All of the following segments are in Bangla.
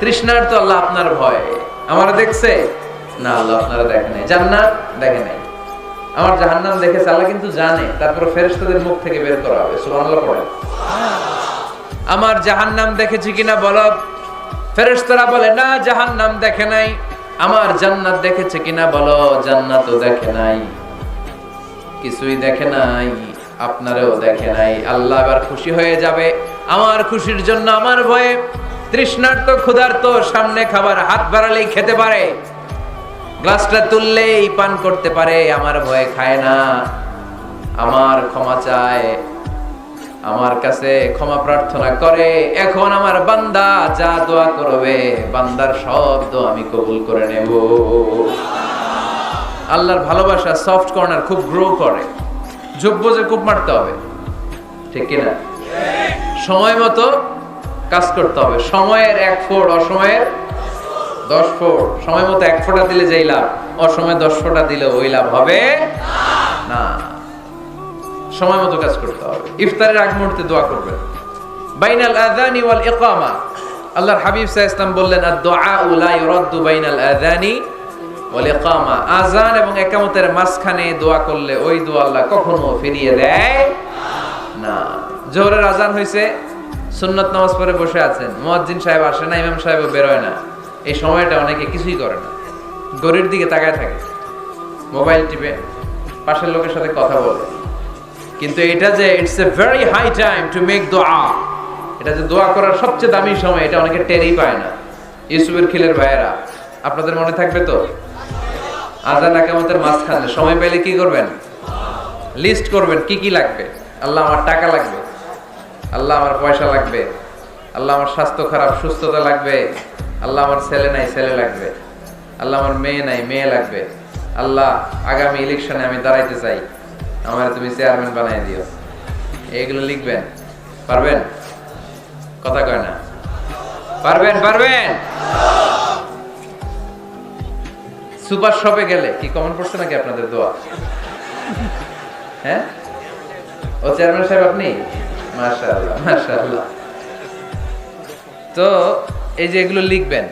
তৃষ্ণার তো আল্লাহ আপনার ভয়। আমার দেখছে? না, আল্লাহ আপনারা দেখে নাই। জান্নাত দেখে নাই। আমার জাহান্নাম দেখেছে, আল্লাহ কিন্তু জানে। তারপর ফেরেশতাদের মুখ থেকে বের করা হবে। সুবহানাল্লাহ পড়ে আমার জাহান্নাম দেখেছি কিনা বলো? ফেরেশতারা বলে, না, জাহান্নাম দেখে নাই। আমার জান্নাত দেখেছে কিনা বলো? জান্নাতও দেখে নাই। কিছুই দেখে নাই, আপনারও দেখে নাই। আল্লাহ এবার খুশি হয়ে যাবে। আমার খুশির জন্য, আমার ভয়ে তৃষ্ণার্ত ক্ষুধার্ত সামনে খাবার হাত বাড়ালেই খেতে পারে। গ্লাসটা তুললেই পান করতে পারে, আমার ভয়ে খায় না। আমার ক্ষমা চায়, আমার কাছে ক্ষমা প্রার্থনা করে। এখন আমার বান্দা যা দোয়া করবে, বান্দার সব দোয়া আমি কবুল করে নেব। আল্লাহর ভালোবাসা সফট কর্নার খুব গ্রো করে। যোগ্য যে খুব মারতে হবে, ঠিক কিনা? সময় মতো কাজ করতে হবে। সময়ের এক ফোড়, অসময়ের দশ ফোড়। সময় মতো এক ফোঁটা দিলে যেই লাভ, অসময়ে দশ ফোঁটা দিলে ওই লাভ হবে না। সময় মতো কাজ করতে হবে। ইফতারের আগ মুহূর্তে দোয়া করবেন। বাইনাল আযানি ওয়াল ইকামা। আল্লাহর হাবিব আলাইহি সাল্লাম বললেন আদ-দুআ লা ইউরাদ্দু বাইনাল আযানি ওয়াল ইকামা। আযান এবং ইকামতের মাঝখানে দোয়া করলে ওই দোয়া আল্লাহ কখনো ফিরিয়ে দেয় না। জোহরের আজান হয়েছে সুন্নত নামাজ পরে বসে আছেন। মুয়াজ্জিন সাহেব আসে না, ইমাম সাহেব বেরোয় না। এই সময়টা অনেকে কিছুই করে না। গরির দিকে তাকায় থাকে। মোবাইল টিপে, পাশের লোকের সাথে কথা বলে। কিন্তু এটা যে it's a very high time to make দোয়া এটা যে দোয়া করার সবচেয়ে দামি সময়, এটা অনেকে টেরই পায় না। ইউসুফের খিলের ভাইয়েরা, আপনাদের মনে থাকবে তো? আজান একামতের মাঝখানে সময় পেলে কি করবেন? লিস্ট করবেন, কি কি লাগবে? আল্লাহ, আমার টাকা লাগবে। আল্লাহ আমার পয়সা লাগবে। আল্লাহ আমার স্বাস্থ্য খারাপ, সুস্থতা লাগবে। আল্লাহ আমার ছেলে নাই, ছেলে লাগবে। আল্লাহ আমার মেয়ে নাই, মেয়ে লাগবে। আল্লাহ আগামী ইলেকশনে আমি দাঁড়াইতে চাই। আমার তুমি চেয়ারম্যান বানাই দিও। এইগুলো লিখবেন। পারবেন? কথা কয় না। পারবেন পারবেন? সুপার শপে গেলে কি কমন পড়ছে নাকি আপনাদের দোয়া? হ্যাঁ? ও চেয়ারম্যান সাহেব আপনি? তো এই যে এগুলো লিখবেন,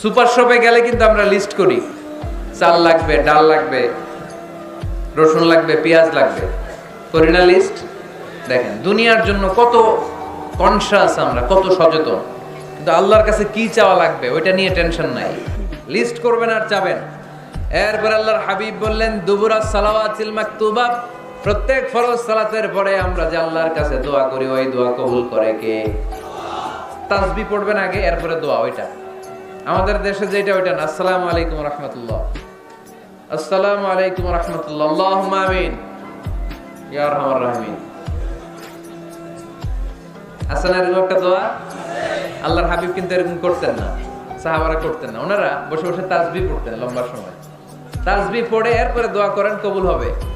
সুপার শপে গেলে কিন্তু আমরা লিস্ট করি। চাল লাগবে, ডাল লাগবে, রসুন লাগবে, পেঁয়াজ লাগবে। করি না লিস্ট দেখেন, দুনিয়ার জন্য কত কনসাস আমরা, কত সচেতন। কিন্তু আল্লাহর কাছে কি চাওয়া লাগবে, ওইটা নিয়ে টেনশন নাই। লিস্ট করবেন আর চাবেন এরপর আল্লাহর হাবিব বললেন দুবুরা সালাওয়াতিল মাকতুবা প্রত্যেক ফরজ সালাতের পরে আমরা যে আল্লাহর কাছে দোয়া করি, ওই দোয়া কবুল করে কে? তাসবি পড়বেন আগে, এরপরে দোয়া, ওইটা। আমাদের দেশে যেটা, ওইটা না। আসসালামু আলাইকুম রহমতুল্লাহ। আসসালামু আলাইকুম রহমতুল্লাহ। ইয়া আসলে এরকম একটা দোয়া? আল্লাহর হাবিব কিন্তু এরকম করতেন না। সাহাবারা করতেন না। ওনারা বসে বসে তাসবি পড়তেন লম্বা সময়। তাসবি পড়ে এরপরে দোয়া করেন, কবুল হবে।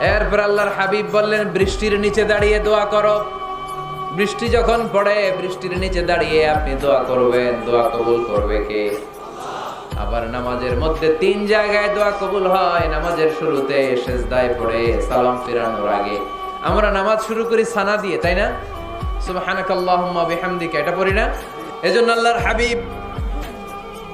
এরপর আল্লাহর হাবিব বললেন, বৃষ্টির নিচে দাঁড়িয়ে দোয়া করো। বৃষ্টি যখন পড়ে, বৃষ্টির নিচে দাঁড়িয়ে আপনি দোয়া করবেন। দোয়া কবুল করবে কে? আবার নামাজের মধ্যে তিন জায়গায় দোয়া কবুল হয়। নামাজের শুরুতে সেজদায় পড়ে, সালাম ফিরানোর আগে। আমরা নামাজ শুরু করি সানা দিয়ে, তাই না? সুবহানাকাল্লাহুম্মা বিহামদিকা, এটা পড়ি না? এজন্য আল্লাহর হাবিব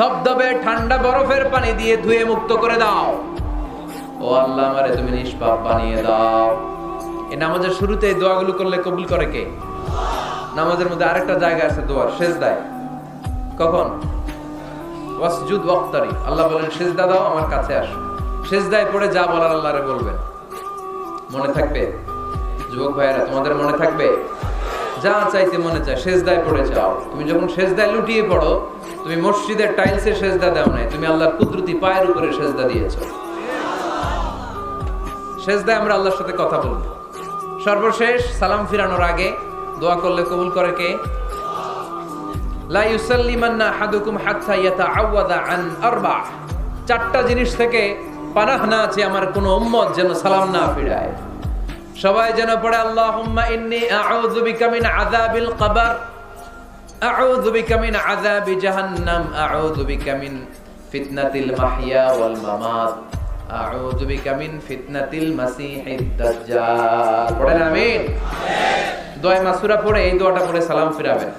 ধবধবে ঠান্ডা বরফের পানি দিয়ে ধুয়ে মুক্ত করে দাও। ও আল্লাহ আমারে, তুমি নিষ্পাপ বানিয়ে দাও। এই নামাজের শুরুতে এই দোয়াগুলো করলে কবুল করে কে? নামাজের মধ্যে আরেকটা জায়গা আছে দোয়ার শেষ দেয় কখন? ওয়াসজুদ ওয়াক্তারি। আল্লাহ বলেন, সেজদা দাও, আমার কাছে আসো। সেজদায় পড়ে যা বলার আল্লাহরে বলবেন। মনে থাকবে? যুবক ভাইয়েরা, তোমাদের মনে থাকবে? যা চাইতে মনে চায়, সেজদায় পড়ে যাও। তুমি যখন সেজদায় লুটিয়ে পড়ো, তুমি মসজিদের টাইলসে সেজদা দাও নাই, তুমি আল্লাহর কুদরতি পায়ের উপরে সেজদা দিয়েছ। সেজদায় আমরা আল্লাহর সাথে কথা বলব। সর্বশেষ সালাম ফিরানোর আগে দোয়া করলে কবুল করে কে? লা ইউসাল্লিমান্না আহাদুকুম হাত্তা ইয়াতাআওয়াদা আন আরবা। চারটা জিনিস থেকে পানাহ না আছে, আমার কোন উম্মত যেন সালাম না ফিরায়। সবাই যেন পড়ে আল্লাহ ইন্নি আউযু বিকা মিন আযাবিল কবর, আউযু বিকা মিন আযাবি জাহান্নাম, আউযু বিকা মিন ফিতনাতিল মাহিয়া ওয়াল মামাত, আউযু বিকা মিন ফিতনাতিল দাজ্জাল। পড়েন আমিন? দোয়া মাসুরা পড়ে এই দোয়াটা পড়ে সালাম ফিরাবেন।